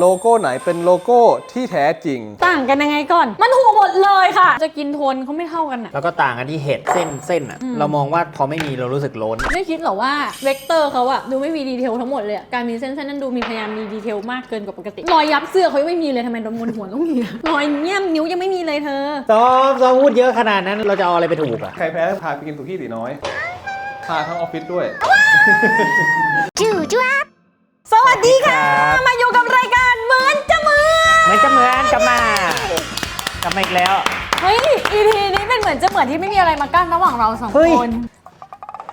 โลโก้ไหนเป็นโลโก้ที่แท้จริง ต่างกันยังไงก่อน มันถูกหมดเลยค่ะ จะกินโทนเขาไม่เท่ากันอะแล้วก็ต่างกันที่เห็ดเส้นเส้นอะอืมเรามองว่าพอไม่มีเรารู้สึกโล้น ไม่คิดหรอว่าเวกเตอร์เขาอะดูไม่มีดีเทลทั้งหมดเลยอะการมีเส้นเส้นนั้นดูมีพยายามมีดีเทลมากเกินกว่าปกติ รอยยับเสื้อเขายังไม่มีเลยทำไมตรงบนหัวต้องมีอะรอยเงี้ยมนิ้วยังไม่มีเลยเธอซ้อมซ้อมพูดเยอะขนาดนั้นเราจะเอาอะไรไปถูกอะใครแพ้พาไปกินสุกี้ตีน้อย พาทั้งออฟฟิศด้วย สวัสดีค่ะครับ มาอยู่กับรายการเหมือนจะเหมือนไม่จะเหมือนกลับมากลับมาอีกแล้ว เฮ้ย EP นี้เป็นเหมือนจะเหมือนที่ไม่มีอะไรมากั้นระหว่างเราสองเฮ้ย คน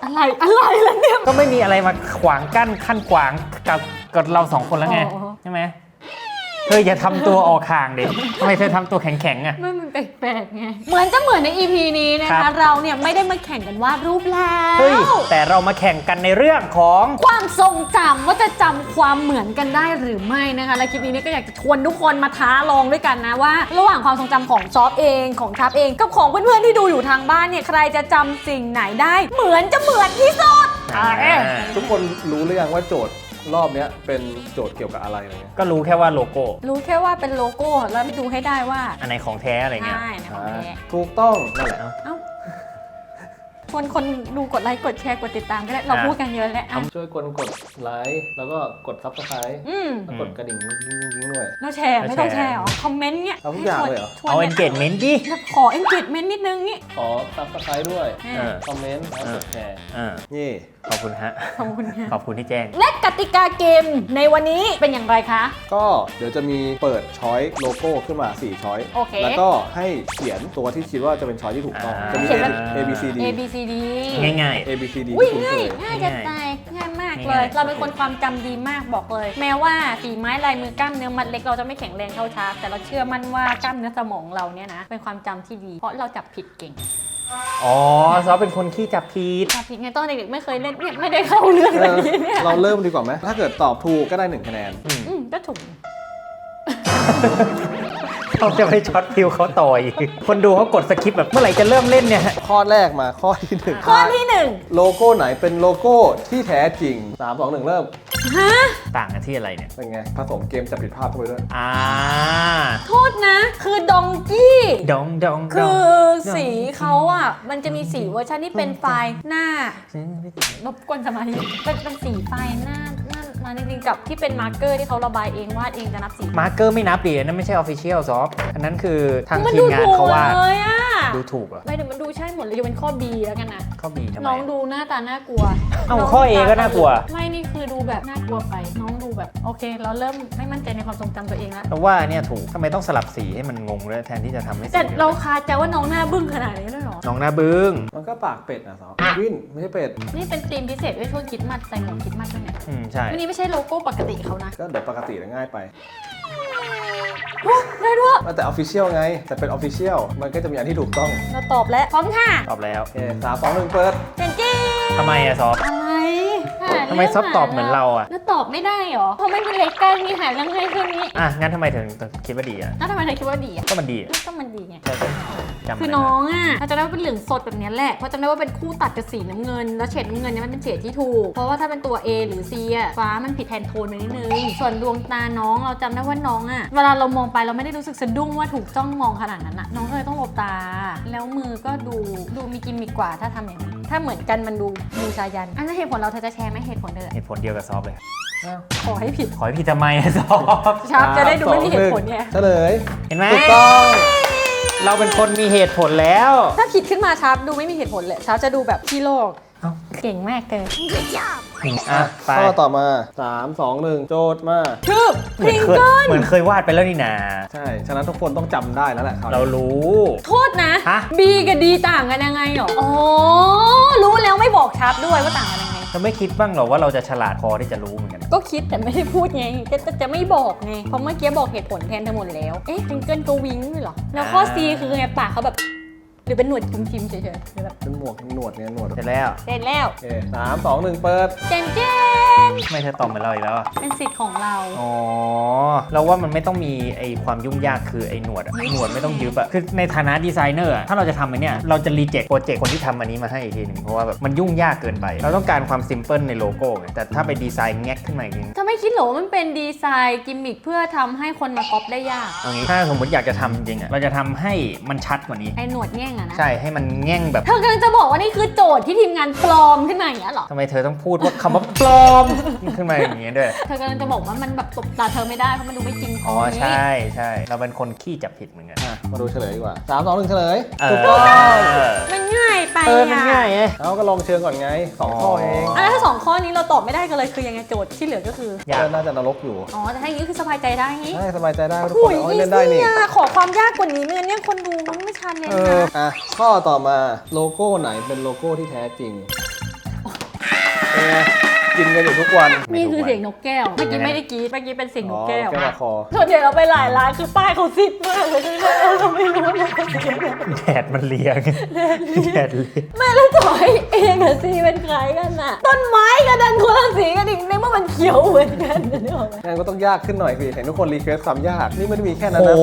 อะไรอะไรล่ะเนี่ย ก็ไม่มีอะไรมาขวางกั้นขั้นขวางกับกับเราสองคนแล้วไง อ๋อ ใช่ไหม เธออย่าทำตัวออกห่างดิทำไมเธอทำตัวแข็งๆอะ มันมันแปลกๆไง เหมือนจะเหมือนใน EP นี้นะครัคะ บ เราเนี่ยไม่ได้มาแข่งกันวาดรูปแล้ว เฮ้ย แต่เรามาแข่งกันในเรื่องของ ความทรงจำว่าจะจำความเหมือนกันได้หรือไม่นะคะ และคลิปนี้เนี่ยก็อยากจะชวนทุกคนมาท้าลองด้วยกันนะว่า ระหว่างความทรงจำของซอฟเองของทับเองกับของเพื่อนๆที่ดูอยู่ทางบ้านเนี่ยใครจะจำสิ่งไหนได้ เหมือนจะเหมือนที่สุดอะเอ๊ะ ทุกคนรู้หรือยังว่าโจทย์ รอบเนี้ยเป็นโจทย์เกี่ยวกับอะไรอะไรเงี้ยก็รู้แค่ว่าโลโก้ รู้แค่ว่าเป็นโลโก้แล้วดูให้ได้ว่าอันไหนของแท้อะไรเงี้ย ใช่นะของแท้ถูกต้องนั่นแหละ เอ้า คนคนดูกดไลค์กดแชร์กดติดตามก็ได้เราอะพูดกันเยอะแล้วอะช่วยกดกดไลค์แล้วก็กดซับสไครต์อืมแล้วกดกระดิ่งยิ่งๆด้วย เราแชร์ไม่ต้องแชร์เหรอคอมเมนต์เนี่ยเอาทุกอย่างเลยเหรอ ชวนเอาชวนเอนเกจเมนต์ดิแบบขอ engagement นิดนึงนี่ ขอซับสไครต์ด้วย เออ คอมเมนต์แล้วกดแชร์อ่านี่ ขอบคุณฮะ ขอบคุณค่ะ ขอบคุณที่แจ้ง และกติกาเกมในวันนี้เป็นอย่างไรคะ ก็เดี๋ยวจะมีเปิดช้อยโลโก้ขึ้นมา 4 ช้อย โอเคแล้วก็ให้เขียนตัวที่คิดว่าจะเป็นช้อยที่ถูกต้อง อ่า จะมี เขียนแบบ A B C D A B C D ง่าย A B C D อุ้ยที่คุ้นง่าเคยยง่ายจะตายง่ายมากง่ายเลยๆ เราเป็นคนความจำดีมากบอกเลย แม้ว่าฝีไม้ลายมือกล้ามเนื้อมัดเล็กเราจะไม่แข็งแรงเท่าชาร์ปแต่เราเชื่อมั่นว่ากล้ามเนื้อสมองเราเนี่ยนะเป็นความจำที่ดี เพราะเราจับผิดเก่งๆ อ๋อซอฟเป็นคนขี้จับผิด จับผิดไงตอนเด็กๆไม่เคยเล่นเนี่ยไม่ได้เข้าเรื่องเอแบบอนี้เนี่ยเราเริ่มดีกว่าไหมถ้าเกิดตอบถูกก็ได้1คะแนน อืมก็ถูก เขาจะไปช็อตฟิวเขาต่อยคนดูเขากดสคิปแบบเมื่อไหร่จะเริ่มเล่นเนี่ย ข้อแรกมาข้อที่หนึ่งข้อที่หนึ่งโลโก้ไหนเป็นโลโก้ที่แท้จริง 3 2 1 เริ่ม ฮะ ต่างกันที่อะไรเนี่ย เป็นไง ผสมเกมจับผิดพลาดเข้าไปด้วย อ่า โทษนะ คือดองกี้ ดองดองดคือง อสีเขาอะ มันจะมีสีเวอร์ชันที่เป็นไฟล์หน้ารบกวนสมาธิเป็นเป็นสีไฟล์หน้า หน้ามาจริงๆกับที่เป็นมาร์กเกอร์ที่เขาระบายเองวาดเองจะนับสีมาร์กเกอร์ไม่นับดิอันนั่นไม่ใช่ออฟฟิเชียลซอฟอันนั้นคือทางมันทีดูมงานถูกเขาว่าเลยอะดูถูกเหรอไม่เดี๋ยวมันดูใช่หมดเลยยกเป็นข้อ B แล้วกันนะข้อบีทำไมน้องดูหน้าตาน่ากลัวเอ้าน้งข้อ A ก็น่ากลัว ไม่นี่คือดูแบบน่ากลัวไป น้องดูแบบโอเค เราเริ่มไม่มั่นใจในความทรงจำตัวเองแล้วเราว่าเนี่ยถูกทำไมต้องสลับสีให้มันงงด้วยแทนที่จะทำให้สีแต่เราคาใจว่าน้องหน้าบึ้งขนาดนี้เลยเหรอน้องหน้าบึ้งมันก็ปากเป็ดนะสาววินไม่ใช่เป็ดนี่เป็นธีมพิเศษด้วยช่วงคริดมัดใส่หมวกคริดมัดด้วยเนี่ยอืมใช่วันนี้ไม่ใช่โลโก้ปกติเขานะก็เดี๋ยวปกติแล้วง่ายไปโอ้ได้ด้วย แต่ออฟฟิเชียลไง แต่เป็นออฟฟิเชียลมันก็จะมีอันที่ถูกต้องเราตอบแล้วพร้อมค่ะตอบแล้วโอเคสามสองหนึ่งเปิดเจนจี้ทำไมอะซอฟอะไรหาทำไมซอฟตอบเหมือนเราอะแล้วตอบไม่ได้เหรอเพราะไม่เป็นเล็กกันมีหาเรื่องให้แค่นี้อะงั้นทำไมถึงคิดว่าดีอะแล้วทำไมเธอคิดว่าดีอะก็มันดีอะก็มันดีไง ใช่ใช่จำคือน้องอะเราจะได้ว่าเป็นเหลืองสดแบบเนี้ยแหละ เพราะจำได้ว่าเป็นคู่ตัดกับสีน้ำเงิน แล้วเฉดน้ำเงินเนี่ยมันเป็นเฉดที่ถูก เพราะว่าถ้าเป็นตัว A หรือ C อะฟ้ามันผิดแทนโทนไปนิดนึง ส่วนดวงตาน้องเราจำได้ว่าน้องอะ เวลาเรามองไปเราไม่ได้รู้สึกสะดุ้งว่าถูกจ้องมองขนาดนั้นอะ น้องก็เลยต้องหลบตา แล้วมือก็ดูดูมีกิมมิกกว่าถ้าทำอย่างนี้ ถ้าเหมือนกันมันดูดูชายัน อันนั้นเหตุผลเราเธอจะแชร์ไหมเหตุผลเธอเหตุผลเดียวกับซอฟเลย ขอให้ผิดขอให้พี่ทำไมอะซอฟชาร์ปจะได้ดูไม่มีเหตุผลไง เฉลยเห็นไหม ถูกต้อง เราเป็นคนมีเหตุผลแล้ว ถ้าผิดขึ้นมาชาร์ปดูไม่มีเหตุผลเลยชาร์ปจะดูแบบที่โลกเอ้า เก่งมากเธออะไปข้อต่อมา 3 2 1 โจทย์มาชื่อเหพมือนริงเคยเกิลเหมือนเคยวาดไปแล้วนี่นาใช่ ฉะนั้นทุกคนต้องจำได้แล้วแหละคราวเรานี้รู้ โทษนะฮะ B กับ D ต่างกันยังไงหรออ๋อรู้แล้วไม่บอกชาร์ปด้วยว่าต่างกันยังไง เราไม่คิดบ้างหรอว่าเราจะฉลาดพอที่จะรู้เหมือนกัน ก็คิดแต่ไม่ได้พูดไงจะจะจะไม่บอกไง เพราะเมื่อกี้บอกเหตุผลแทนทั้งหมดแล้ว เอ๊ะจิงเกิลก็วิ้งด้วยเหรอ แล้วข้อ C คือไงปากเขาแบบ หรือเป็นหนวดจิ้มๆเฉยๆหรือแบบเป็นหมวกหนวดไงหนวด เสร็จแล้ว เสร็จแล้ว โอเคสามสองหนึ่งเปิด เจนเจนไม่เธอตอบเหมือนเราอีกแล้วอะเป็นสิทธิ์ของเรา อ๋อ เราว่ามันไม่ต้องมีไอความยุ่งยากคือไอหนวดอะหนวดไม่ต้องยึบอะคือในฐานะดีไซเนอร์อะถ้าเราจะทำอันเนี้ยเราจะรีเจ็คโปรเจกต์คนที่ทำอันนี้มาให้อีกทีหนึ่งเพราะว่าแบบมันยุ่งยากเกินไป เราต้องการความซิมเพิลในโลโก้ไงแต่ถ้าไปดีไซน์แงกขึ้นมาอีกทีถ้าไม่คิดเหรอว่ามันเป็นดีไซน์กิมมิคเพื่อทำให้คนมาก๊อปได้ยาก เอางี้ถ้าสมมติอยากจะทำจริงอะเราจะทำให้มันชัดกว่านี้ ไอ้หนวดแง่งอะนะ ใช่ให้มันแง่งแบบเธอกำลังจะบอกว่านี่คือโจทย์ที่ทีมงานปลอมขึ้นมาอย่างเงี้ยเหรอ ทำไมเธอต้องพูดว่าคำว่าปลอม ขึ้นมาอย่างเงี้ยด้วย เธอกำลังจะบอกว่ามันแบบตบตาเธอไม่ได้เพราะมันดูไม่จริงอ๋อใช่ใช่เราเป็นคนขี้จับผิดเหมือนกันอะมาดูเฉลยดีกว่าสามสองหนึ่งเฉลยเอถูอกต้องมันง่ายไปเออมันง่ายไงเอาก็ลองเชิงก่อนไงสองข้อเองอะถ้าสองข้อนี้เราตอบไม่ได้กันเลยคือยังไงโจทย์ที่เหลือก็คืออยากก็น่าจะนรกอยู่อ๋อแต่ถ้าอย่างนี้คือสบายใจได้งี้ ได้สบายใจได้ว่าทุกหุคนยเอาให้อีเล่นได้นี่ ซี่อะขอความยากกว่านี้เนี่ยเนี่ยคนดูมันไม่ชันเลยเอนะ ออะข้อต่อมาโลโก้ไหนเป็นโลโก้ที่แท้จริงเป็นไง กินกันอยู่ทุกวันนี่คือเสียงนกแก้ว เมื่อกี้ไม่ได้กรีดเมื่อกี้เป็นเสียงนอ๋กอแก้ว แก้วมาคอส่วนใหญ่เราไปหลายร้านคือป้ายเขาซิดมากเลยคือเราไม่รู้ว่าเขาเขียนอะไรแดดมันเลียงแดดเลียงไม่แล้วต่อยเอกับซีเป็นใครกันน่ะ ต้นไม้ก็ดันคนละสีกันอีกในเมื่อมันเขียวเหมือนกันนึกออกไหมงั้นก็ต้องยากขึ้นหน่อยสิเห็นทุกคนรีเควสความยาก นี่ไม่ได้มีแค่นั้นโอ้นะโห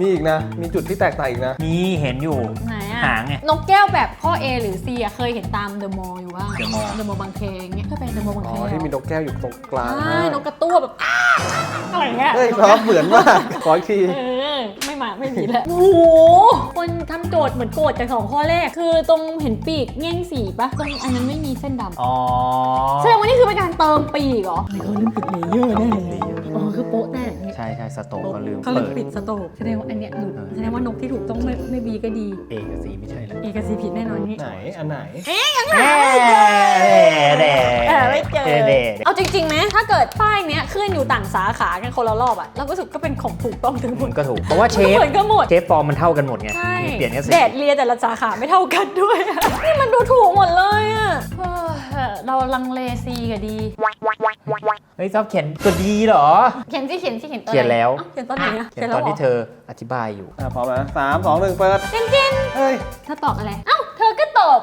มีอีกนะ มีจุดที่แตกต่างอีกนะ มีเห็นอยู่ ไหนอะหางไงนกแก้วแบบข้อ A หรือ C อะเคยเห็นตามเดอะมอลล์อยู่ว่า The Mall เดอะมอลล์บางเคอย่างเงี้ยเคยไปเดอะมอลล์บางอ๋เคอที่มีนกแก้วอยู่ตรงกลางใช่นกกระตั้วแบบอ้าอะไรเงี้ยเฮ้ยพร้อมเหมือนมากขออีกทีเออไม่มาไม่มีแล้วโอ้โหคนทำโจทย์เหมือนโกรธจากสองข้อแรก คือตรงเห็นปีกแง่งสีปะตรงอันนั้นไม่มีเส้นดำอ๋อแสดงว่านี่คือเป็นการเติมปีกเหรอเขาลืมปิดเลเยอร์แน่เลยอ๋อคือโป๊ะแน่อย่างเงี้ยใช่ใช่สโตกเขาลืมเขาลืเปิมดปิดสโตกแสดงว่าอันเนี้ยหลุดเออแสดงว่านกที่ถูกต้องไม่ไม่บีก็ดีเอกับซีไม่ใช่แล้วเอกสีผิดแน่นอนนี่ไหนอันไหนแด่แด่เออไม่เจอแด่เอาจริงๆไหมถ้าเกิดป้ายเนี้ยขึ้นอยู่ต่างสาขากันคนละรอบอะเราก็รู้สึกก็เป็นของถูกต้องทั้งหมมัดนก็ถูก เพราะว่าเชฟเหมือนกันหมด เชฟฟอร์มมันเท่ากันหมดไงใช่ มีเปลี่ยนแค่สีแดดเรียแต่ละสาขาไม่เท่ากันด้วยอะนี่มันดูถูกหมดเลยอะเฮ้ยเราลังเลซีกับดี เฮ้ยซอฟเขียนตัวดีเหรอ เขียนสิเขียนสิเขียนตอนเขียนแล้ว อ้าเขียนตอนไหนอะเขียนตอนที่เธออธิบายอยู่ อะพร้อมนะสามสองหนึ่งเปิด จริงจริงเฮ้ยๆเธอตอบอะไร เอ้าเธอก็ตอบ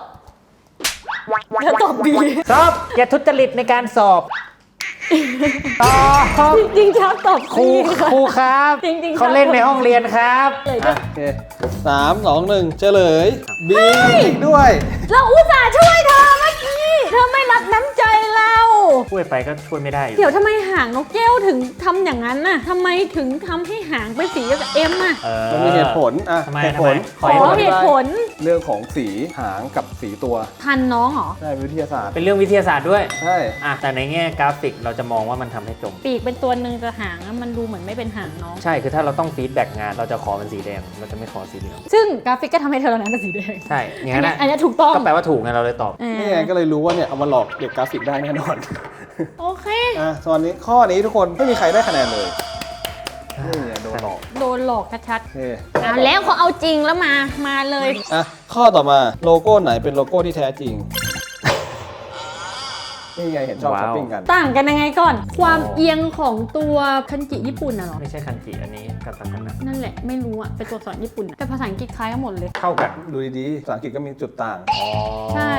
เธอตอบบีซอฟอย่าทุจริตในการสอบตอบจริงๆชอบตอบครูซีค่ะ ครูครับจริงๆเขาเล่นในห้องเรียนครับเลยอะโอเคสามสองหนึ่งเฉลยบีอีกด้วย เราอุตส่าห์ช่วยเธอเมื่อกี้ เธอไม่รับน้ำใจเรา ช่วยไปก็ช่วยไม่ได้อยู่เดี๋ยวทำไมหางนกแก้วถึงทำอย่างนั้นน่ะทำไมถึงทำให้หางเป็นสีเดียวกับเอ็มอะ เออ มันมีเหตุผลอะทำไมเหตุผลทำไมขอเหตุผล เรื่องของสีหางกับสีตัวทันน้องเหรอ ใช่วิทยาศาสตร์เป็นเรื่องวิทยาศาสตร์ด้วยใช่อะแต่ในแง่กราฟิกเราจะมองว่ามันทำให้จม ปีกเป็นตัวหนึ่งแต่หางอะมันดูเหมือนไม่เป็นหางน้อง ใช่คือถ้าเราต้องฟีดแบ็กงานเราจะขอเป็นสีแดงเราจะไม่ขอสีเหลืองซึ่งกราฟิกก็ทำให้เธอแล้วนะเป็นสีแดงใช่อย่างอันนั้นเนี้ยนะอันเนี้ยถูกต้องก็แปลว่าถูกไงเราเลยตอบ อ่า นี่ไงก็เลยรู้ว่าเนี่ยเอามาหลอกเด็กกราฟิกได้แน่นอนโอเค อะส่วนนี้ข้อนี้ทุกคนไม่มีใครได้คะแนนเลยนี่ไงโดนหลอกโดนหลอกชัดโอเคๆเอาแล้วเขาเอาจริงแล้วมา มาเลย อะข้อต่อมาโลโก้ไหนเป็นโลโก้ที่แท้จริง นี่ไงเห็นชอบว้าว ช้อปปิ้งกันต่างกันยังไงก่อน ความเอียงของตัวคันจิญี่ปุ่นน่ะเหรอ ไม่ใช่คันจิอันนี้กัตาคานะนั่นแหละไม่รู้อะเป็นตัวอักษรญี่ปุ่นอะแต่ภาษาอังกฤษคล้ายกันหมดเลยเท่ากันดูดีๆภาษาอังกฤษก็มีจุดต่างอ๋อใช่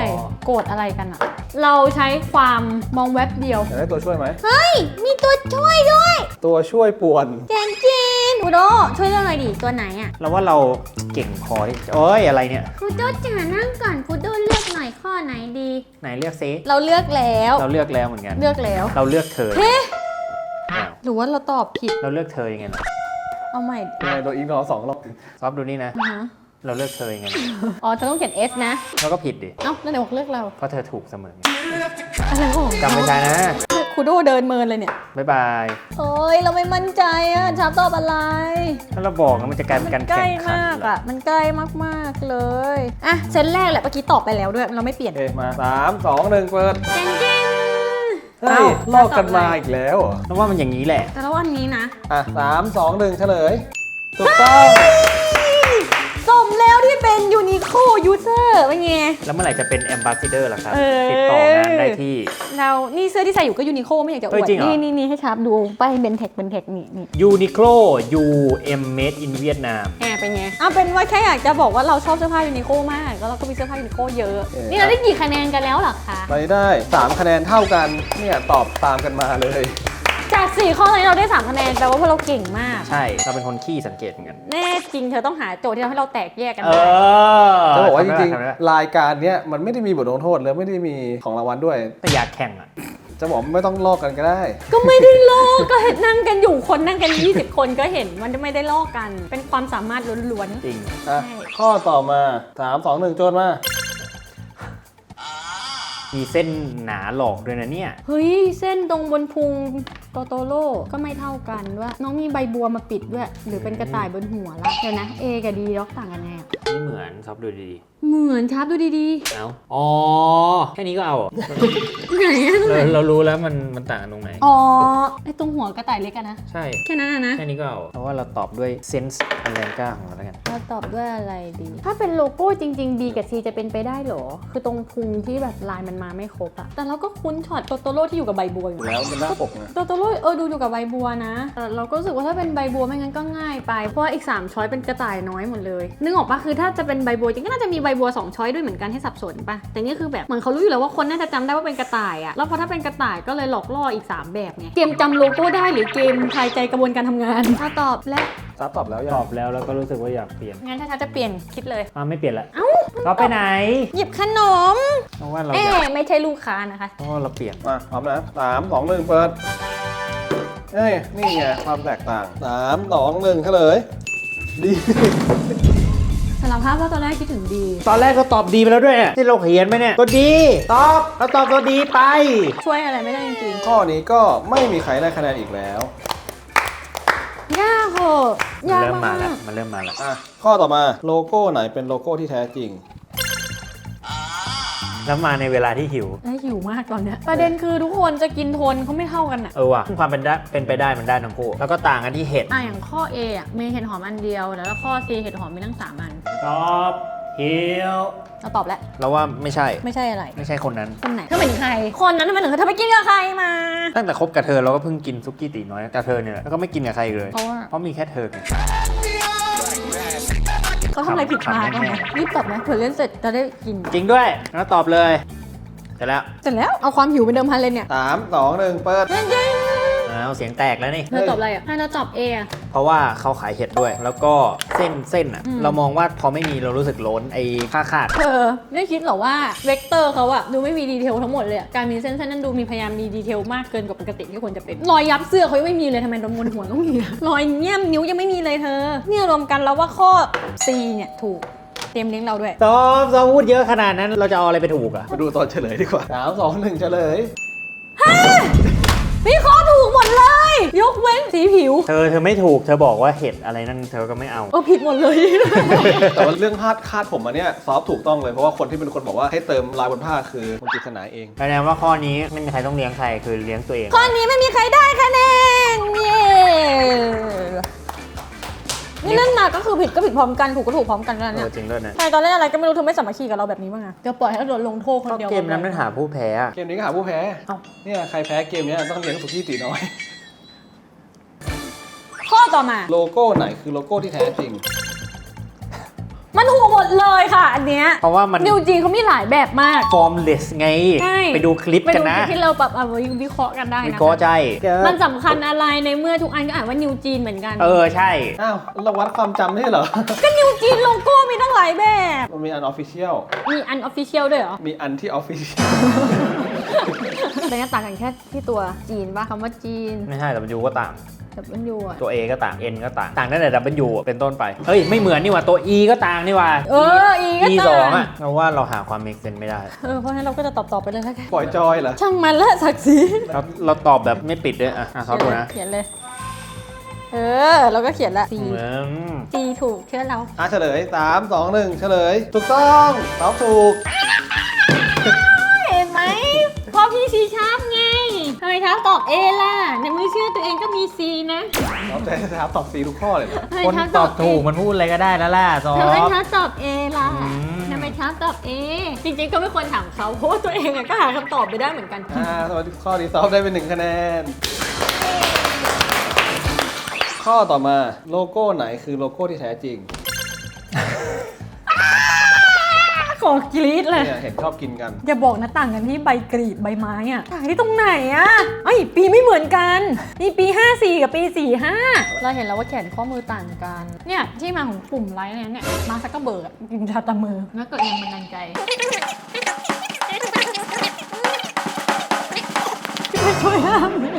โกรธอะไรกันอะเราใช้ความมองเว็บเดียว อยากได้ตัวช่วยไหม เฮ้ย มีตัวช่วยด้วยตัวช่วยป่วนเจนจินอุโดช่วยเรื่องอะไรดิตัวไหนอะเราว่าเราเก่งพอที่จะโอ้ยอะไรเนี่ยคุโดจ๋านั่งก่อนคุโดเลือกหน่อย ข้อไหนดี ไหนเลือกซิเราเลือกแล้ว เราเลือกแล้วเหมือนกัน เลือกแล้ว เราเลือกเธอเฮ้อ้าวหรือว่าเราตอบผิด เราเลือกเธอยังไงล่ะเอาใหม่ยังไงโดนอีกนอสองรอบซอฟดูนี่นะ อ่าฮะเราเลือกเธอยังไงล่ะอ๋อเธอต้องเขียน S นะเราก็ผิดดิ เอ้าแล้วไหนบอกเลือกเรา เพราะเธอถูกเสมออะไรของจำไม่ใช่นะ คุโดเดินเมินเลยเนี่ย บ๊ายบายเอ้ย เราไม่มั่นใจอะชาตอบอะไร ถ้าเราบอกนะมันจะกลายเป็นมัการใกล้แข่งขันมากเหรออะมันใกล้มากๆเลยอะเซตแรกแหละเมื่อกี้ตอบไปแล้วด้วย เราไม่เปลี่ยน โอเคมาสามสองหนึ่งเปิดจริงจริงเฮ้ยลอกกันมาอีกแล้วเหรอเราว่ามันอย่างนี้แหละ แต่แล้ววันนี้นะ อะสามสองหนึ่งเฉลย ถูกต้องสม แล้วที่เป็นยูนิโคยูเซอร์เป็นไง แล้วเมื่อไหร่จะเป็นแอมบาสซิเดอร์ล่ะครับ เออ ติดต่องานได้ที่ เรานี่เสื้อที่ใส่อยู่ก็ยูนิโคไม่อยากจะอเฮ้วยด จริงเหรอ นี่นี่นี่ให้ชาร์ปดูป้ายเบนเทคเบนเทคนี่นี่ Uniqlo UM Made in Vietnam แอบเป็นไงอะเป็นว่าแค่อยากจะบอกว่าเราชอบเสื้อผ้ายูนิโคมาก แล้วเราก็มีเสื้อผ้ายูนิโคเยอะ เออ นี่เราได้กี่คะแนนกันแล้วเหรอคะ ไปได้ 3 คะแนนเท่ากัน เนี่ย ตอบตามกันมาเลย จากสี่ข้อนี้เราได้ 3 คะแนนแปลว่าพวกเราเก่งมาก ใช่ เราเป็นคนขี้สังเกตเหมือนกัน แน่จริงเธอต้องหาโจทย์ที่ทำให้เราแตกแยกกันเอได้อจะบอกว่าจทำได้ริงทำได้ๆรายการเนี้ยมันไม่ได้มีบทลงโทษแล้วไม่ได้มีของรางวัลด้วย แต่อยากแข่งอะ จะบอกไม่ต้องลอกกันก็ได้ ก็ไม่ได้ลอกก็เห็นนั่งกันอยู่คนนั่งกัน 20 คนก็เห็นมันไม่ได้ลอกกัน เป็นความสามารถล้วนจริงอะใช่ ข้อต่อมา 3 2 1 โจทย์มา มีเส้นหนาหลอกด้วยนะเนี่ยๆเฮ้ย เส้นตรงบนพุงโตโตโร่ก็ไม่เท่ากันว่า น้องมีใบบัวมาปิดด้วย หรือเป็นกระต่ายบนหัวละเดี๋ยวนะ A กับ D ล็อกต่างกันไงอะไม่เหมือนซอฟดูดี เหมือนครับดูดีๆเอาอ๋อ แค่นี้ก็เอาเหรอๆ ไหนอะเราเรารู้แล้วมันมันต่างกันตรงไหน อ๋อไอตรงหัวกระต่ายเล็กอะนะ ใช่ แค่นั้นอะนะ แค่นี้ก็เอาเพราะว่าเราตอบด้วยเซนส์อันแรงกล้าของเราแล้วกัน เราตอบด้วยอะไรดี ถ้าเป็นโลโก้จริงๆ D กับ C จะเป็นไปได้เหรอ คือตรงพุงที่แบบลายมันมาไม่ครบอะแต่เราก็คุ้นช็อตโตโตโร่ที่อยู่กับใบบัวอยู่นะแล้วเป็นหน้าปกนะโตโตโร่เออดูอยู่กับใบบัวนะแต่เราก็รู้สึกว่าถ้าเป็นใบบัวไม่งั้นก็ง่ายไป เพราะว่าอีก 3 ช้อยเป็นกระต่ายน้อยหมดเลย นึกออกปะคือถ้าจะเป็นใบบัวจริงก็น่าจะมีใบบัว2ช้อยด้วยเหมือนกันให้สับสนปะแต่นี่คือแบบเหมือนเขารู้อยู่แล้วว่าคนน่าจะจำได้ว่าเป็นกระต่ายอะแล้วพอถ้าเป็นกระต่ายก็เลยหลอกล่ออีก 3 แบบไงเกมจำโลโก้ได้หรือเกมทายใจกระบวนการทำงานถ้าตอบและซับตอบแล้วยัตองบแล้วแล้วก็รู้สึกว่าอยากเปลี่ยนงั้นถ้าทัศน์จะเปลี่ยนคิดเลยอ่าไม่เปลี่ยนละเอ้าเราไปไหน หยิบขนมเพราะว่าเราเอ๊อยากไม่ใช่ลูกค้านะคะเพราะว่าเราเปลี่ยนมาพร้อมนะสามสองหนึ่งเปิดเอ้ยนี่ไงความแตกต่างสามสองหนึ่งเฉลยดีสารภาพว่าตอนแรกคิดถึงดี ตอนแรกก็ตอบดีไปแล้วด้วยเนี่ยที่เราเขียนไปเนี่ยตัวดีตอบเราตอบตัวดีไป ช่วยอะไรไม่ได้จริงข้อนี้ก็ไม่มีใครได้คะแนนอีกแล้วๆยากโหยากเริ่มมาแล้วมาก มันเริ่มมาแล้ว อะข้อต่อมาโลโก้ไหนเป็นโลโก้ที่แท้จริง แล้วมาในเวลาที่หิวและหิวมากตอนเนี้ยประเด็นคือทุกคนจะกินโทนเขาไม่เท่ากันอะเออว่ะความเป็นได้เป็นไปได้มันได้ทั้งคู่แล้วก็ต่างกันที่เห็ดอะอย่างข้อ A อะมีเห็ดหอมอันเดียว แล้วข้อ C เห็ดหอมมีทั้งสามอันตอบหิวเราตอบแล้ว เราว่าไม่ใช่ไม่ใช่อะไร ไม่ใช่คนนั้น คนไหนเธอเป็นใคร คนนั้นทำไมถึงเธอไปกินกับใครมา ตั้งแต่คบกับเธอเราก็เพิ่งกินซุกี้ตีน้อยกับเธอเนี่ยแหละแล้วก็ไม่กินกับใครอีกเลยเพราะว่า เพราะมีแค่เธอไง เขาทำอะไรผิดมาขำก็แน่ไหมรีบตอบนะเผื่อเล่นเสร็จจะได้กิน จริงด้วยแล้วตอบเลยเสร็จแล้วเสร็จแล้วเอาความหิวเป็นเดิมพันเลยเนี่ยสามสองหนึ่งเปิด จริงอ้าวเสียงแตกแล้วนี่ๆเธอตอบอะไรอะให้เราตอบ A อะ เพราะว่าเขาขายเห็ดด้วย แล้วก็เส้นเส้นอะ อืม เรามองว่าพอไม่มีเรารู้สึกโล้นไอ้ค่าขาด เธอไม่คิดเหรอว่าเวกเตอร์เขาอะดูไม่มีดีเทลทั้งหมดเลยอะการมีเส้นเส้นนั้นดูมีพยายามมีดีเทลมากเกินกว่าปกติที่ควรจะเป็น รอยยับเสื้อเขายังไม่มีเลยทำไมตรงบนหัวต้องมีอะรอยเงี้ยมนิ้วยังไม่มีเลยเธอ เนี่ยรวมกันแล้วว่าข้อ C เนี่ยถูกเตรียมเลี้ยงเราด้วยตอบตอบพูดเยอะขนาดนั้นเราจะเอาอะไรไปถูกอะ มาดูตอนเฉลยดีกว่าสามสองหนึ่งเฉลย มีข้อถูกหมดเลย ยกเว้นสีผิว เธอเธอไม่ถูก เธอบอกว่าเห็ดอะไรนั่นเธอก็ไม่เอา เออผิดหมดเลย แต่ว่าเรื่องผ้าคาดผมอันเนี้ยซอฟถูกต้องเลยเพราะว่าคนที่เป็นคนบอกว่าให้เติมลายบนผ้าคือคุณกิษณาเอง แสดงว่าข้อนี้ไม่มีใครต้องเลี้ยงใครคือเลี้ยงตัวเอง ข้อนี้ไม่มีใครได้คะแนน เย้ นี่เล่นหนักก็คือผิดก็ผิดพร้อมกันถูกก็ถูกพร้อมกันแล้วเอเนี่ยอจริงด้วยนะใช่ตอนเล่นอะไรก็ไม่รู้เธอไม่สามัคคีกับเราแบบนี้บ้างอะจะปล่อยให้เราโดนลงโทษคนก็เดียวเกมนั้นมันหาผู้แพ้อะเกมนี้ก็หาผู้แพ้เอ้า เนี่ยใครแพ้เกมเนี้ยต้องเลี้ยงสุกี้ตีน้อย ข้อต่อมา โลโก้ไหนคือโลโก้ที่แท้จริง มันถูกหมดเลยค่ะ อันเนี้ยเพราะว่ามันนิวจีนเขามีหลายแบบมาก formless ไง ใช่ ไปดูคลิปไปกันดูนะที่เราปรับเอาไว้วิเคราะห์กันได้วินะเคราะห์ใจ มันสำคัญอะไรในเมื่อทุกอันก็อ่านว่านิวจีนเหมือนกันเออใช่ อ้าวเราวัดความจำไม่ใช่เหรอ ก็นิวจีนโลโก้มีตั้งหลายแบบ มันมีอันออฟฟิเชียล มีอันออฟฟิเชียลด้วยเหรอ มีอันที่ออฟฟิเชียล แต่ก็ต่างกันแค่ที่ตัวจีนปะคำว่าจีน ไม่ใช่แต่มันยูก็ต่าง แบบมันยูอะตัว A ก็ต่าง N ก็ต่าง ต่างตั้งแต่ W เป็นต้นไป เฮ้ย ไม่เหมือนนี่หว่าตัว E ก็ต่างนี่หว่า เอออีก็ E ต่างสองอะเราว่าเราหาความ make sense ไม่ได้ เออเพราะฉะนั้นเราก็จะตอบต่อไปเลยแล้วกันปล่อยจอยเหรอ ช่างมันละศักดิ์ศรีเราเราตอบแบบไม่ปิดด้วยอะอะเขาดูนะเขียนเลย เออ เราก็เขียนละ C อืม C ถูกเชื่อเรา อะเฉลยสามสองหนึ่งเฉลย ถูกต้องตอบถูก ทำไมท้าตอบ A ล่ะในมือเชื่อตัวเองก็มี C นะ ตอบใจนะครับตอบสีทุกข้อเลยเหรอทำไมคนท้าตอบถูกมันพูดอะไรก็ได้แล้วล่ะซอทำไมฟท้าตอบ A ล่ะอืม ทำไมท้าตอบ A จริงๆก็ไม่ควรถามเขาเพราะว่าตัวเองอะก็หาคำตอบไปได้เหมือนกัน อ่าสวัสดีข้อนี้ซอฟได้เป็นหนึ่งคะแนน ข้อต่อมาโลโก้ไหนคือโลโก้ที่แท้จริง ขอกรีดเลยเนี่ยเห็นชอบกินกัน อย่าบอกนะต่างกันที่ใบกรีดใบไม้อะต่างที่ตรงไหนอะไอยปีไม่เหมือนกัน นี่ปี 54 กับปี 45 เราเห็นแล้วว่าแขนข้อมือต่างกัน เนี่ยที่มาของปุ่มไลท์เนี่ยเนี่ยมาสักกระเบิดกินชาตามือแล้วเกิดแรงบันดาลใจ ช่วยห้ามเลย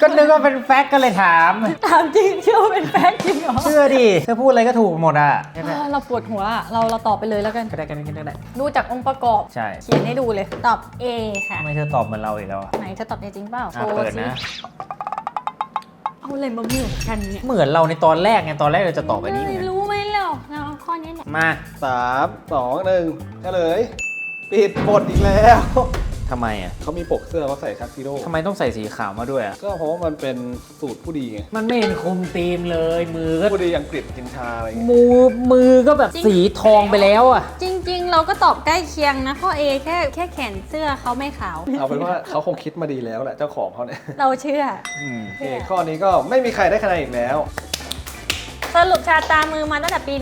ก็นึกว่าเป็นแฟกต์ก็เลยถาม ถามจริงเชื่อว่าเป็นแฟนจริงเหรอเชื่อดิเธอพูดอะไรก็ถูกหมดอะเออเราปวดหัวอะเราเราตอบไปเลยแล้วกัน ก็ได้กันก็ได้ ดูจากองค์ประกอบ ใช่ เขียนให้ดูเลย ตอบ A ค่ะ ทำไมเธอตอบเหมือนเราอีกแล้วอะไหนเธอตอบ A จริงเปล่าอะเปิดนะ เอาอะไรมาเหมือนกันเนี่ยเหมือนเราในตอนแรกไงตอนแรกเราจะตอบไปนี่ไงไม่รู้ไหมเราเราเอาข้อนี้แหละมาสามสองหนึ่งเฉลย ปิดบทอีกแล้ว ทำไมอะเขามีปกเสื้อเขาใส่ชักซิโร่ทำไมต้องใส่สีขาวมาด้วยอะก็เพราะว่ามันเป็นสูตรผู้ดีไงมันไม่เห็นคุมธีมเลย มือก็ผู้ดีอังกฤษกินชาอะไรอย่างเงี้ยมือมือก็แบบสีทองไปแล้วอะ จริง ๆ เราก็ตอบใกล้เคียงนะข้อ A แค่แค่แขนเสื้อเขาไม่ขาว เอาเป็นว่าเขาคงคิดมาดีแล้วแหละเจ้าของเขาเนี่ยเราเชื่อ อืม โอเคข้อนี้ก็ไม่มีใครได้คะแนนอีกแล้ว สรุปชาตามือมาตั้งแต่ปี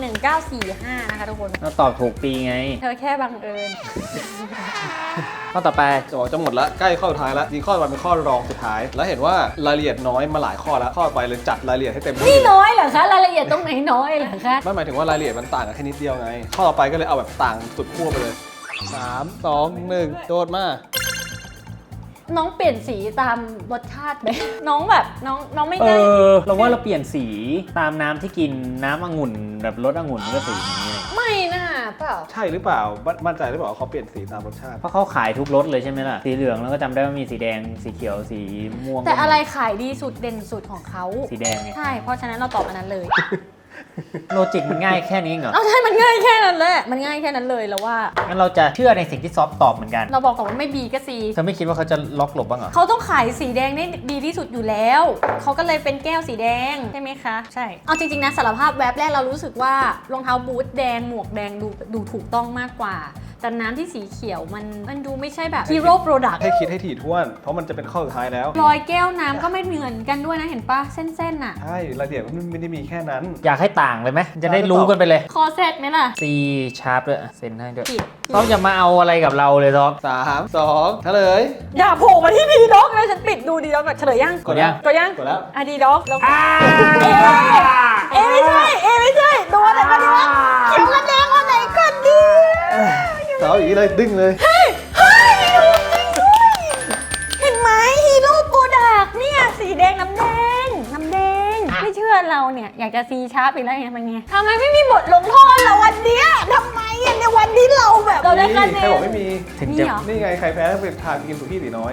1945 นะคะทุกคน เราตอบถูกปีไง เธอแค่บังเอิญ ข้อต่อไปจะบอกจะหมดละใกล้ข้อสุดท้ายแล้วจริงข้อต่อไปเป็นข้อรองสุดท้าย แล้วเห็นว่ารายละเอียดน้อยมาหลายข้อแล้วข้อต่อไปเลยจัดรายละเอียดให้เต็มนี่ที่น้อยเหรอคะรายละเอียดตรงไหนน้อยเหรอคะไม่หมายถึงว่ารายละเอียดมันต่างกันแค่นิดเดียวไง ข้อต่อไปก็เลยเอาแบบต่างสุดขั้วไปเลยสามสองหนึ่งโจทย์มาน้องเปลี่ยนสีตามรสชาติไหมน้องแบบน้องน้องไม่เอได้ อ เราว่าเราเปลี่ยนสีตามน้ำที่กินน้ำองุ่นแบบรสองุ่นมันก็สีนี้เลย ไม่น่า เปล่า ใช่หรือเปล่ามั่นมั่นใจหรือเปล่าว่าเขาเปลี่ยนสีตามรสชาติ เพราะเขาขายทุกรสเลยใช่ไหมล่ะ สีเหลืองแล้วก็จำได้ว่ามีสีแดง สีเขียว สีม่วงแต่อะไรขายดีสุดเด่นสุดของเขา สีแดงไง ใช่ เพราะฉะนั้นเราตอบอันนั้นเลย โลจิกมันง่ายแค่นี้เหรอ เอาใช่มันง่ายแค่นั้นแหละ มันง่ายแค่นั้นเลยแล้วว่า งั้นเราจะเชื่อในสิ่งที่ซอฟตอบเหมือนกัน เราบอกก่อนว่าไม่ B ก็ C เธอไม่คิดว่าเขาจะล็อกหลบบ้างเหรอ เขาต้องขายสีแดงได้ดีที่สุดอยู่แล้ว เขาก็เลยเป็นแก้วสีแดง ใช่ไหมคะ ใช่ เอาจริง ๆ นะสารภาพแวบแรกเรารู้สึกว่ารองเท้าบูทแดงหมวกแดงดูดูถูกต้องมากกว่า แต่น้ำที่สีเขียวมันมันดูไม่ใช่แบบฮีโร่โปรดักต์ให้คิดให้ถี่ถ้วน เพราะมันจะเป็นข้อสุดท้ายแล้ว รอยแก้วน้ำก็ไม่เหมือนกันด้วยนะเห็นปะเส้นๆน่ะ ใช่รายละเอียดมันไม่ได้มีแค่นั้น อยากให้ต่างเลยไหมจะได้รู้กันไปเลย คอเซตไหมล่ะ C sharp ด้วยเซ็นให้ด้วยผิดเขาจะมาเอาอะไรกับเราเลยซอฟสามสองเฉลย อย่าโผล่มาที่ดีด็อกเลยฉันปิดดูดีด็อกแบบเฉลยยังกดยังกดยังกดแล้วอะดีด็อกแล้วก็เอไม่ใช่เอไม่ใช่ดูอะไรกันดีวะเขียวกันแดงอันไหนกันดี สาวอย่างนี้เลยดึงเลย เฮ้ยเฮ้ยมีรูจริงด้วยเห็นไหมฮีโร่โปรดักเนี่ยสีแดงน้ำแดงน้ำแดงไม่เชื่อเราเนี่ยอยากจะซีชาร์ปอีกแล้วเนี่ยมันไงทำไมไม่มีบทลงโทษเราวันเนี้ยทำไมอะในวันที่เราแบบเราได้คะแนใครน บอกไม่มี ถึงมีจะ เหรอ นี่ไงใครแพ้ต้องไปทานกินสุกี้ตีน้อย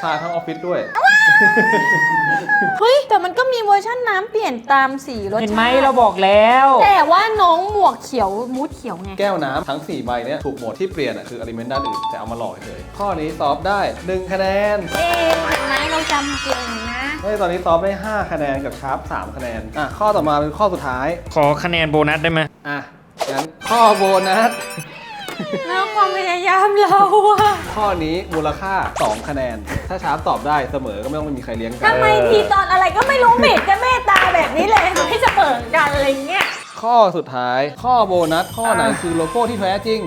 ทานทั้งออฟฟิศด้วย เฮ้ย แต่มันก็มีเวอร์ชันน้ำเปลี่ยนตามสีรสชาติ เห็นไหมเราบอกแล้ว แต่ว่าน้องหมวกเขียวมูดเขียวไง แก้วน้ำทั้ง 4 ใบเนี้ยถูกหมดที่เปลี่ยนอะคืออลิเมนต์ด้านอื่น แต่เอามาหลอกเฉยข้อนี้ตอบได้ 1 คะแนนเอ๊ะเห็นไหมเราจำเก่งนะ เฮ้ยตอนนี้ตอบได้ 5 คะแนนกับชาร์ป3คะแนนอะข้อต่อมาเป็นข้อสุดท้ายขอคะแนนโบนัสได้ไหมอะงั้นข้อโบนัส แล้วความพยายามเราอะข้อนี้มูลค่า 2 คะแนน ถ้าชาร์ปตอบได้เสมอก็ไม่ต้องมีใครเลี้ยงกัน ทำไมทีตอนอะไรก็ไม่รู้เมดจะเมตตาแบบนี้เลยให้จะเปิดกันอะไรเงี้ย ข้อสุดท้าย ข้อโบนัส ข้อไหนคือโลโก้ที่แท้จริง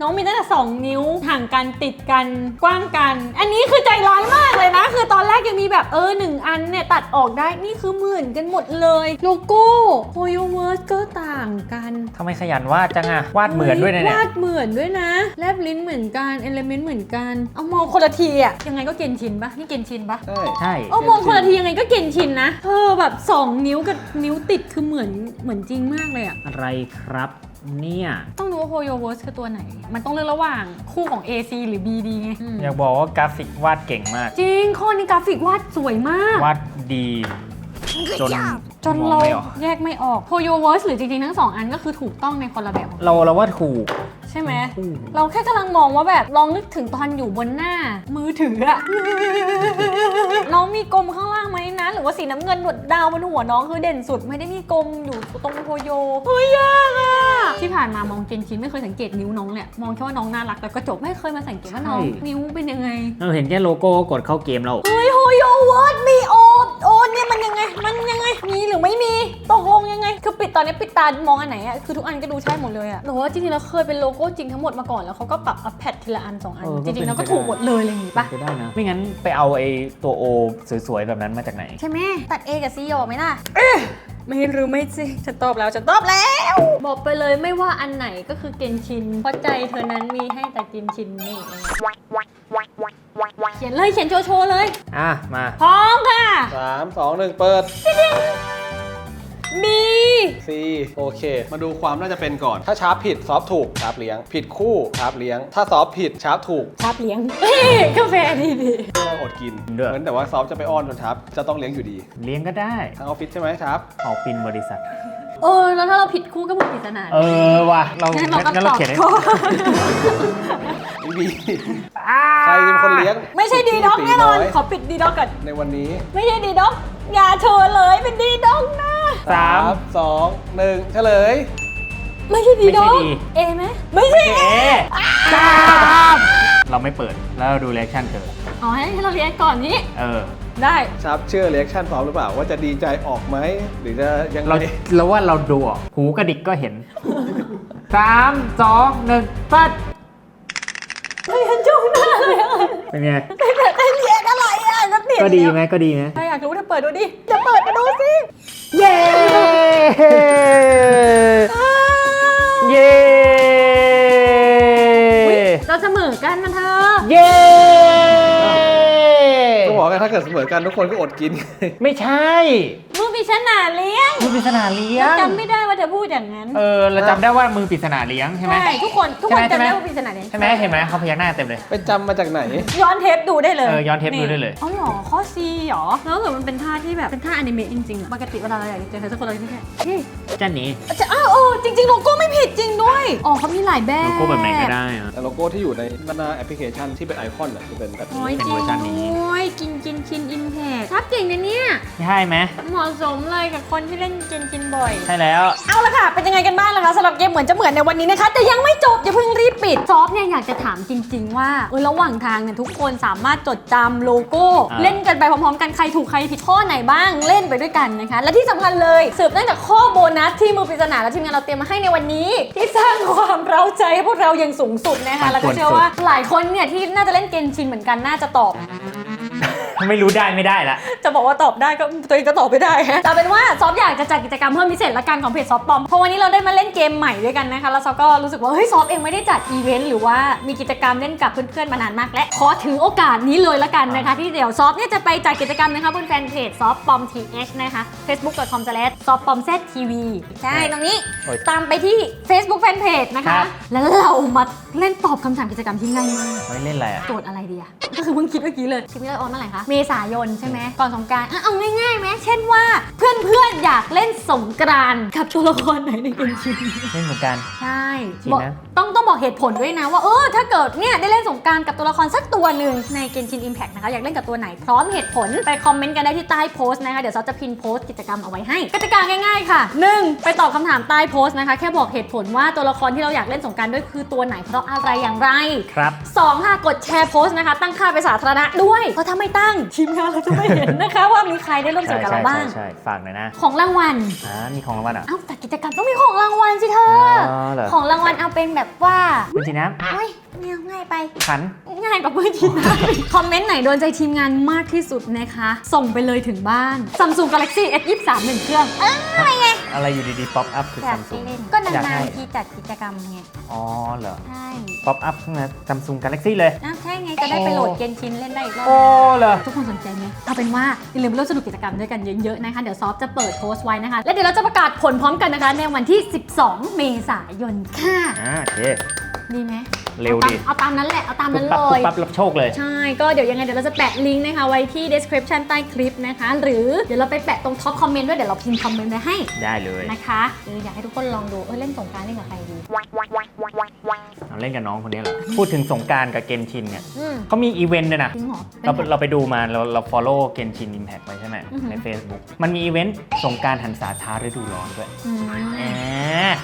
น้ องมีตั้งแต่2นิ้วห่างกันติดกันกว้างกัน อันนี้คือใจร้ายมากเลยนะ คือตอนแรกยังมีแบบเออหนึ่งอันเนี่ยตัดออกได้นี่คือเหมือนกันหมดเลยโลโก้โฮโยเวิร์สก็ต่างกันทำไมขยันวาดจังอะวาดเหมือนด้วยนะเนี่ยวาดเหมือนด้วยนะแลบลิ้นเหมือนกันเอลเมนต์เหมือนกันเอามองคนละทีอะยังไงก็เกณฑ์ชินปะนี่เกณฑ์ชินปะใช่ใช่เอามองคนละทียังไงก็เกณฑ์ชินนะเธอแบบ 2 นิ้วกับนิ้วติดคือเหมือนเหมือนจริงมากเลยอะอะไรครับ เนี่ย ต้องรู้ว่าโฮโยเวิร์สคือตัวไหน มันต้องเลือกระหว่างคู่ของ AC หรือ BD ไงอืมอยากบอกว่ากราฟิกวาดเก่งมาก จริงข้อนี้กราฟิกวาดสวยมาก วาดดี จนจนมองเราไม่ออกแยกไม่ออกโฮโยเวิร์สหรือจริงๆ ทั้งสองอันก็คือถูกต้องในคนละแบบของเราเราว่าถูก ใช่ไหมถูกเราแค่กำลังมองว่าแบบลองนึกถึงตอนอยู่บนหน้า มือถืออะน้องมีกลมข้างล่างไหมนะ หรือว่าสีน้ำเงินหนวดดาวบนหัวน้องคือเด่นสุดไม่ได้มีกลมอยู่ตรงโฮโยเฮ้ยยากอะที่ผ่านมามองเกนชินไม่เคยสังเกตนิ้วน้องเลยมองแค่ว่าน้องน่ารักแล้วก็จบไม่เคยมาสังเกตว่าน้อง ใช่ นิ้วเป็นยังไง เราเห็นแค่โลโก้กดเข้าเกมเรา เฮ้ยโฮโยเวิร์ดมีโอโอเนี่ย มันยังไงมันยังไงมีหรือไม่มีตกลงยังไง คือปิดตอนนี้ปิดตามองอันไหนอะคือทุกอันก็ดูใช่หมดเลยอะแต่ว่าจริงๆแล้วเคยเป็นโลโก้จริงทั้งหมดมาก่อนแล้วเขาก็ปรับอัพแพดทีละอันสองอัน เออก็จริงๆเป็นแล้วก็ไปได้ถูกหมดเลยอะไรอย่างงี้ปะก็ได้นะ ไม่งั้นไปเอาไอ้ตัวโอสวยๆ แบบนั้นมาจากไหน ใช่ไหมตัด A กับ C ออกไหมล่ะ ไม่รู้ไม่สิฉันตอบแล้วฉันตอบแล้ว บอกไปเลยไม่ว่าอันไหนก็คือเกนชิน เพราะใจเธอนั้นมีให้แต่เกนชินนี่เองเขียนเลยเขียนโชว์โชว์เลย อะ มาพร้อมค่ะสามสองหนึ่งเปิด B C โอเค มาดูความน่าจะเป็นก่อน ถ้าชาร์ปผิดซอฟถูกชาร์ปเลี้ยง ผิดคู่ชาร์ปเลี้ยง ถ้าซอฟผิดชาร์ปถูกชาบเลี้ยงเฮ้ยกาแฟดีดีก็อดกินด้วย เหมือนแต่ว่าซอฟจะไปอ้อนจนชาร์ปจะต้องเลี้ยงอยู่ดีเลี้ยงก็ได้ทางออฟฟิศใช่ไหมชาร์ปออกปินบริษัทเออ แล้วถ้าเราผิดคู่ก็หมดปริศนาเออว่ะเรางั้นเราก็งั้นตเราอบเขียนให้ข้อบีใค รเป็นคนเลี้ยงไม่ใช่ดีด็อกแน่นอนตียขอปิดดีด็อกก่อน ในวันนี้ไม่ใช่ดีด็อก อย่าเชิญเลยเป็นดีด็อกนะสามสองหนึ่งเฉลย ไม่ใช่ดีด็อกไม่ใช่ดี เอไหมไม่ใช่เอ๊ะสามเราไม่เปิดแล้วเราดูเรีแอคชั่นเธออ๋อให้เราเรียนก่อนนี้ เออ ได้ชาร์ปเชื่อเรีแอคชั่นพร้อมหรือเปล่า ว่าจะดีใจออกไหมหรือจะยังไงเราเราว่าเราดูออกหูกระดิกก็เห็นสามสองหนึ่งเปิดไม่เห็นจ้องหน้า เลยอะเป็นไงไม่เปิดเรียนอะไรอะก็เปลี่ยนก็ดีแล้วไหมก็ดีไหมถ้าอยากรู้เธอเปิดดูดิจะเปิดมาดูสิเย้เย้อุ๊ยเราเสมอกันนะเธอเย้ก็บอกกันถ้าเกิดเสมอกันทุกคนก็อดกิน ไม่ใช่ มือปริศนาเลี้ยงมือปริศนาเลี้ยเรางจำไม่ได้ ว่าเธอพูดอย่างนั้นเออเราจำได้ว่ามือปริศนาเลี้ยงใช่ไหม ใช่ทุกคนทุกคนใช่ไหมจำได้ว่าปริศนาเลี้ยงใช่ไหมเห็นไหมเขาพยักหน้าเต็มเลย ไปจำมาจากไหน ย้อนเทปดูได้เลยเออย้อนเทปดูได้เลย อ๋อเหรอข้อ C เหรอแล้วเหมือนมันเป็นท่าที่แบบเป็นท่าอนิเมะจริงๆอะปกติเวลาเราอยากจะเจอใครสักคนเราจะแค่เฮ้ยจ้าหนีจะอ้าวเออจริงๆโลโก้ไม่ผิดจริงด้วยอ๋อเขามีหลายแบบ โลโก้แบบไหนก็ได้อะ แต่โลโก้ที่อยู่ในหน้าแอปพลิเคชันที่เป็นไอคอนน่ะจะเป็นแบบโอ้นี้ยเป็นจริงเวอร์ชันนี้โอ้ยกินกินชินอิมแพคครับเก่งนะเนี่ย ใช่ไหมเหมาะสมเลยกับคนที่เล่นกินกินบ่อย ใช่แล้วเอาละค่ะ เป็นยังไงกันบ้างล่ะคะสำหรับเกมเหมือนจะเหมือนในวันนี้นะคะ แต่ยังไม่จบอย่าเพิ่งรีบปิดซอฟเนี่ยอยากจะถามจริง ๆ ว่าเออระหว่างทางเนี่ยทุกคนสามารถจดจำโลโก้ อ่า เล่นกันไปพร้อมๆ กันใครถูกใครผิดข้อไหนบ้างเล่นไปด้วยกันนะคะ และที่สำคัญเลยสืบเนื่องจากข้อโบนัสที่มือปริศนาและทีมงานเราเตรียมมาให้ในวันนี้ ที่สร้างความเร้าใจให้พวกเราอย่างสูงสุดนะคะแล้วก็เชื่อว่าหลายคนเนี่ยที่น่าจะเล่นเกมชินเหมือนกันน่าจะตอบ ไม่รู้ได้ไม่ได้ละ จะบอกว่าตอบได้ก็ตัวเองก็ตอบไม่ได้ฮะแต่เป็นว่าซอฟอยากจะจัดกิจกรรมเพิ่มพิเศษละกันของเพจซอฟปอมเพราะวันนี้เราได้มาเล่นเกมใหม่ด้วยกันนะคะ แล้วซอฟก็รู้สึกว่าเฮ้ยซอฟเองไม่ได้จัดอีเวนต์หรือว่ามีกิจกรรมเล่นกับเพื่อนๆมานานมาก และขอถือโอกาสนี้เลยละกันนะคะ ที่เดี๋ยวซอฟเนี่ยจะไปจัดกิจกรรมนะคะบนแฟนเพจซอฟปอม th นะคะ facebook.com slash ซอฟปอม tv ใช่ตรงนี้โอ้ย ตามไปที่ Facebook Fanpage นะครัคะบแล้วเรามาเล่นตอบคำถามกิจกรรมที่ง่ายมากไว้เล่นอะไรอะ โจทย์อะไรดีอะก็คือเพิ่งคิดเมื่อกี้เลยคลิปนี้เราออนเมื่อไหร่คะเมษายนใช่ไหมก่อนสงกรารอะเอาง่ายๆไหมเช่นว่าเพื่อนๆอยากเล่นสงกรานต์กับตัวละครไหนในเกมชินเล่นเหมือนกัน ใช่จริงบอกนะต้องต้องบอกเหตุผลด้วยนะว่าเออถ้าเกิดเนี่ยได้เล่นสงกรารกับตัวละครสักตัวหนึ่งในเกมชินอิมแพคนะคะอยากเล่นกับตัวไหนพร้อมเหตุผลไปคอมเมนต์กันได้ที่ใต้โพสต์นะคะเดี๋ยวซอฟจะพินโพสต์กิจกรรมเอาไว้ให้กติกาง่ายๆค่ะ 1. ไปตอบคำถามใต้โพสต์นะคะ แค่บอกเหตุผลว่าตัวละครที่เราอยากเล่นสงกรารด้วยคือตัวไหนเพราะอะไรอย่างไร ครับสองค่ะ กดแชร์โพสต์นะคะ ตั้งค่าไปนสาธารณะด้วย เพราะถ้าไม่ตั้งทีมงานเราจะไม่เห็นนะคะ ว่ามีใครได้ร่วมสใช่นุกกับใช่เราบ้าใช่งใช่ฝากหน่อยนะ ของรางวัลอ่ามีของรางวัลอะเอ้าแต่กิจกรรมต้องมีของรางวัลสิเธออ๋อเหรอของรางวัลเอาเป็นแบบว่าคุณจีน้เฮ้ยแนวง่ายไปำขัน ง่ายกว่าเพื่อนทีมงานคอมเมนต์ไหนโดนใจทีมงานมากที่สุดนะคะ ส่งไปเลยถึงบ้าน Samsung Galaxy S23 หนึ่งเครื่อง เอ้ยไงอะไรอยู่ดีๆ ป๊อปอัพคืออยาซักมซุงเล่นก็อยากนาให้นๆทีจัดกิจกรรมไง อ๋อเหรอ ใช่ป๊อปอัพข้างในซัมซุงกาแล็กซี่เลยอ้าวใช่ไงจะได้ไปโหลดเกนชินเล่นได้อีกรอบ โอ้เหรอ ทุกคนสนใจไหมเอาเป็นว่าอย่าลืมร่วมสนุกกิจกรรมด้วยกันเยอะๆนะคะ เดี๋ยวซอฟจะเปิดโพสต์ไว้นะคะ และเดี๋ยวเราจะประกาศผลพร้อมกันนะคะ ในวันที่ 12 เมษายนค่ะ อ่าโอเค ดีไหม เร็วดีเอาตามนั้นแหละ เอาตามปุ๊นั้บนปั๊บเลปุ๊บยปั๊บรับโชคเลย ใช่ ก็เดี๋ยวยังไงเดี๋ยวเราจะแปะลิงก์นะคะไว้ที่ description ใต้คลิปนะคะ หรือเดี๋ยวเราไปแปะตรงท็อปคอมเมนต์ด้วย เดี๋ยวเราพิมพ์คอมเมนต์ไว้ให้ได้เลยนะคะเอออยากให้ทุกคนลองดู เออเล่นสงกรารเล่นกับใครดี เอาเล่นกับน้องคนนี้เหรอ พูดถึงสงกรารกับเกนชินเนี่ยอืมเขามีอีเวนต์ด้วยนะ จริงเหรอเป็นเราไง เราไปดูมาเราเรา follow เกนชิน Impact ไว้ใช่ไหม อือหือ ใน Facebook มันมีอีเวนต์สงกรารหันษาท้าฤดูร้อนด้วยอืมแหม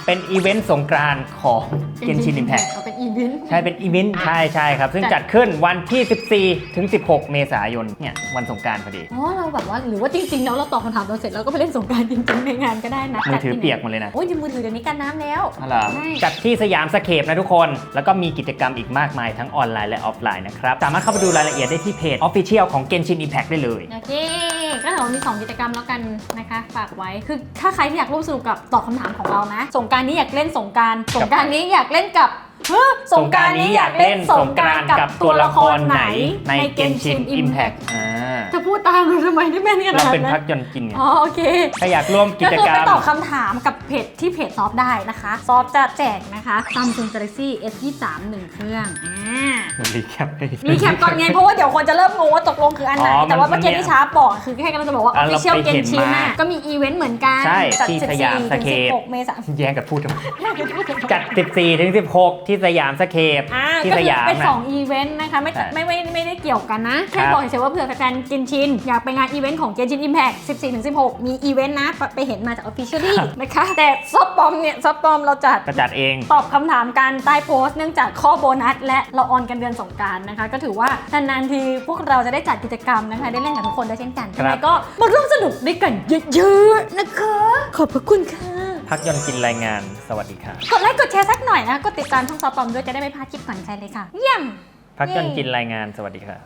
เป็นอีเวนต์สงกรานต์ของเกนชิน Impact เอาเป็นอีเวเวนต์ ใช่เป็นอีเวนต์ใช่ใช่ครับ ซึ่งจัดขึ้นวันที่ 14 ถึง 16 เมษายนเนี่ยวันสงกรารพอดี อ๋อเราแบบว่าหรือว่าจริงๆแล้วเราตอบคำถามเราเสร็จเราก็ไปเล่นสงกรารจริงๆในงานก็ได้นะมือถือจัดที่ไหนเปียกหมดเลยนะ โอ้ยมือถือเดี๋ยวนี้กันน้ำแล้วอะไรอใช่จัดที่สยามสเคปนะทุกคน แล้วก็มีกิจกรรมอีกมากมายทั้งออนไลน์และออฟไลน์นะครับ สามารถเข้าไปดูรายละเอียดได้ที่เพจ Official ของ Genshin Impact ได้เลยโอเค ก็ถือว่ามี 2 กิจกรรมแล้วกันนะคะ ฝากไว้ คือถ้าใครที่อยากร่วมสนุกกับตอบคำถามของเรานะ สงกรารนี้อยากเล่นสงกราร สงกรารนี้อยากเล่นกับ เฮ้อสงกรารนี้อยากเล่นสงกรารกับตัวละครไหนใน Genshin Impact อ่าจะพูดตามเราทำไมได้แม่นขนาเราดเป็นนั้พันกยนต์กินไงอ๋อโอเค ถ้าอยากร่วมกิก็จคือกรรไปม ตอบคำถามกับเพจที่เพจซอฟได้นะคะ ซอฟจะแจกนะคะ Samsung Galaxy S23 หนึ่งเครื่องอ่ารีแคปให้มีแคปก่อนไง เพราะว่าเดี๋ยวคนจะเริ่มงงว่าตกลงคืออันไหน อ๋อแต่ว่ามัเมื่นอกี้ที่ชาร์ปบอกคือแค่กำลังจะบอกว่า อะเรา Official ไปเห็น Genshin มาน่ะก็มีอีเวนต์เหมือนกันใช่จัดที่สยาม14สเคปถึง16เมษายน แย่งกันพูดทำไมจัด 14ถึง16ที่สยามสเคปอ่าที่ก็สคือยามเป็นนะสองอีเวนต์นะคะไม่ใช่ ไม่ไม่ไม่ได้เกี่ยวกันนะแค่ครับบอกเฉยๆว่าเผื่อแฟนๆ Genshin อยากไปงานอีเวนต์ของ Genshin Impact 14ถึง16 มีอีเวนต์นะไปไปเห็นมาจาก Officially นะคะ แต่ซอฟปอมเนี่ยซอฟปอมเราจัดก็จัดเอง ตอบคำถามกันใต้โพสต์เนื่องจากข้อโบนัส และเราออนกันเดือนสงกรารนะคะ ก็ถือว่านานๆทีพวกเราจะได้จัดกิจกรรมนะคะ ได้เล่นกับทุกคนด้วยเช่นกันครับ ยังไงก็มาร่วมสนุกด้วยกันเยอะๆนะคะ ขอบพระคุณค่ะ พักยนต์กินรายงาน สวัสดีครับกดไลค์กดแชร์สักหน่อยนะ กดติดตามช่องซอฟปอมด้วยจะได้ไม่พลาดคลิปก่อนใครเลยค่ะ เยี่ยม พักยนต์กินรายงาน สวัสดีครับ